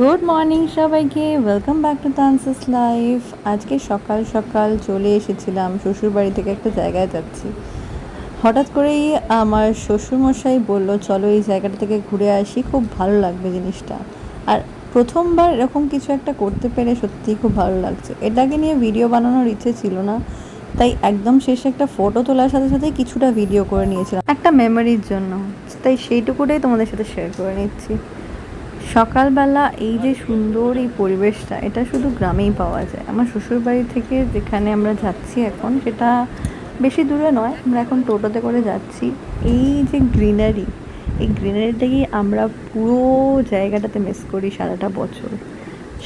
Good morning সবাইকে। Welcome back to তানসাস life আজকে সকাল সকাল চলে এসেছিলাম, শ্বশুরবাড়ি থেকে একটা জায়গায় যাচ্ছি। হঠাৎ করেই আমার শ্বশুরমশাই বলল, চলো এই জায়গাটা থেকে ঘুরে আসি, খুব ভালো লাগবে জিনিসটা। আর প্রথমবার এরকম কিছু একটা করতে পেরে সত্যিই খুব ভালো লাগছে। এটাকে নিয়ে ভিডিও বানানোর ইচ্ছে ছিল না, তাই একদম শেষে একটা ফটো তোলার সাথে সাথে কিছুটা ভিডিও করে নিয়েছিলাম। একটা মেমোরির জন্য। তাই সেইটুকুটাই তোমাদের সাথে শেয়ার করে নিচ্ছি। সকালবেলা এই যে সুন্দর এই পরিবেশটা, এটা শুধু গ্রামেই পাওয়া যায়। আমার শ্বশুরবাড়ি থেকে যেখানে আমরা যাচ্ছি এখন, সেটা বেশি দূরে নয়, আমরা এখন টোটোতে করে যাচ্ছি। এই যে গ্রিনারি, এই গ্রিনারিটাকেই আমরা পুরো জায়গাটাতে মিস করি সারাটা বছর?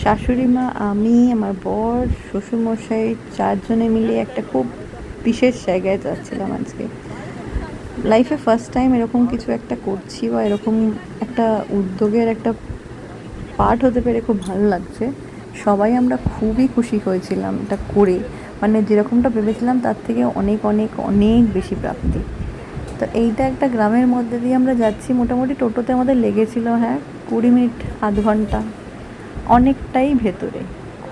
শাশুড়ি মা, আমি, আমার বর, শ্বশুরমশাই, চারজনে মিলে একটা খুব বিশেষ জায়গায় যাচ্ছিলাম আজকে। লাইফে ফার্স্ট টাইম এরকম কিছু একটা করছি বা এরকম একটা উদ্যোগের একটা পার্ট হতে পেরে খুব ভালো লাগছে। সবাই আমরা খুবই খুশি হয়েছিলাম এটা করে। মানে যেরকমটা ভেবেছিলাম তার থেকে অনেক অনেক অনেক বেশি প্রাপ্তি। তো এইটা একটা গ্রামের মধ্যে দিয়ে আমরা যাচ্ছি। মোটামুটি টোটোতে আমাদের লেগেছিল হ্যাঁ কুড়ি মিনিট, আধ ঘণ্টা। অনেকটাই ভেতরে।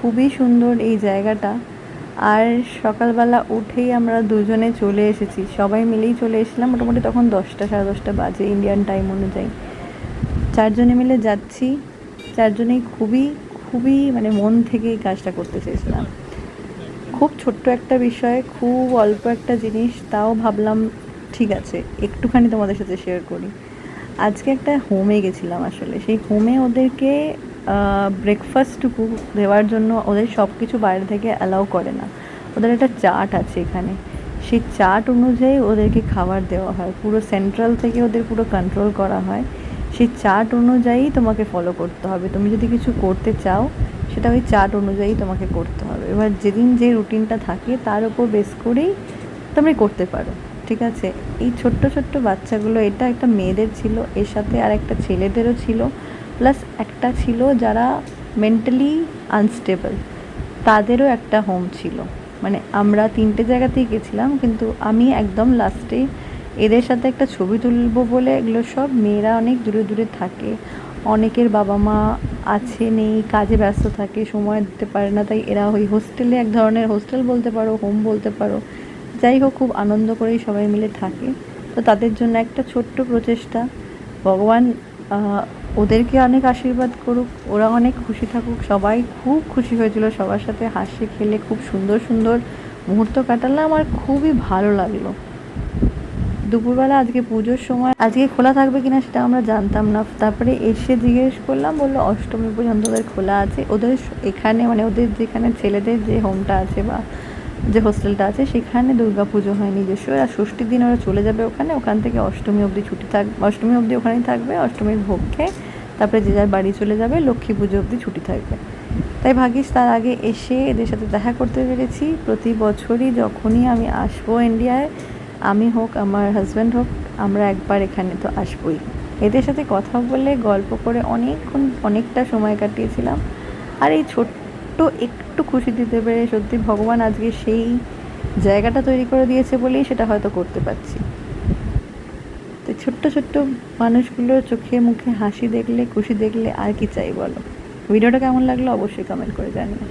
খুবই সুন্দর এই জায়গাটা। আর সকালবেলা উঠেই আমরা দুজনে চলে এসেছি। সবাই মিলেই চলে এসেছিলাম। মোটামুটি তখন দশটা, সাড়ে দশটা বাজে ইন্ডিয়ান টাইম অনুযায়ী। চারজনে মিলে যাচ্ছি। চারজনেই খুবই খুবই মানে মন থেকে এই কাজটা করতে চেয়েছিলাম। খুব ছোট্ট একটা বিষয়, খুব অল্প একটা জিনিস, তাও ভাবলাম ঠিক আছে, একটুখানি তোমাদের সাথে শেয়ার করি। আজকে একটা হোমে গেছিলাম আসলে। সেই হোমে ওদেরকে ব্রেকফাস্টটুকু দেওয়ার জন্য ওদের সব কিছু বাইরে থেকে অ্যালাউ করে না। ওদের একটা চার্ট আছে এখানে। সেই চার্ট অনুযায়ী ওদেরকে খাবার দেওয়া হয়। পুরো সেন্ট্রাল থেকে ওদের পুরো কন্ট্রোল করা হয়। সেই চার্ট অনুযায়ী তোমাকে ফলো করতে হবে। তুমি যদি কিছু করতে চাও, সেটা ওই চার্ট অনুযায়ী তোমাকে করতে হবে। এবার যেদিন যে রুটিনটা থাকে, তার উপর বেস করেই তুমি করতে পারো। ঠিক আছে? এই ছোট্ট ছোট্ট বাচ্চাগুলো, এটা একটা মেয়েদের ছিল, এর সাথে আর একটা ছেলেদেরও ছিল। প্লাস একটা ছিল যারা মেন্টালি আনস্টেবল তাদেরও একটা হোম ছিল। মানে আমরা তিনটে জায়গাতেই গেছিলাম, কিন্তু আমি একদম লাস্টে এদের সাথে একটা ছবি তুলবো বলে এগুলো সব, মেয়েরা অনেক দূরে দূরে থাকে, অনেকের বাবা মা আছে, নেই, কাজে ব্যস্ত থাকে, সময় দিতে পারে না, তাই এরা ওই হোস্টেলে এক ধরনের হোস্টেল বলতে পারো হোম বলতে পারো। যাই হোক, খুব আনন্দ করেই সবাই মিলে থাকে। তো তাদের জন্য একটা ছোট্ট প্রচেষ্টা। ভগবান ওদেরকে অনেক আশীর্বাদ করুক, ওরা অনেক খুশি থাকুক। সবাই খুব খুশি হয়েছিল, সবার সাথে হাসি খেলে খুব সুন্দর সুন্দর মুহূর্ত কাটালাম আর খুবই ভালো লাগল। দুপুরবেলা আজকে পুজোর সময়, আজকে খোলা থাকবে কিনা সেটা আমরা জানতাম না। তারপরে এসে জিজ্ঞেস করলাম, বলল অষ্টমী পর্যন্ত ওদের খোলা আছে। ওদের এখানে মানে ওদের যেখানে ছেলেদের যে হোমটা আছে বা যে হোস্টেলটা আছে, সেখানে দুর্গা পুজো হয় নিজস্ব। আর ষষ্ঠীর দিন ওরা চলে যাবে ওখানে, ওখান থেকে অষ্টমী অবধি ছুটি থাকবে অষ্টমী অবধি ওখানেই থাকবে, অষ্টমীর ভোগ খেয়ে তারপরে যে যার বাড়ি চলে যাবে, লক্ষ্মী পুজো অবধি ছুটি থাকবে। তাই ভাগিস তার আগে এসে এদের সাথে দেখা করতে পেরেছি। প্রতি বছরই যখনই আমি আসব ইন্ডিয়ায় আমি হোক, আমার হাজব্যান্ড হোক, আমরা একবার এখানে তো আসবই। এদের সাথে কথা বলে, গল্প করে অনেকক্ষণ, অনেকটা সময় কাটিয়েছিলাম। আর এই ছোট্ট একটু খুশি দিতে পেরে সত্যি ভগবান আজকে সেই জায়গাটা তৈরি করে দিয়েছে বলেই সেটা হয়তো করতে পারছি। তো ছোট্ট ছোট্ট মানুষগুলোর চোখে মুখে হাসি দেখলে, খুশি দেখলে আর কি চাই বলো? ভিডিওটা কেমন লাগল অবশ্যই কমেন্ট করে জানিও।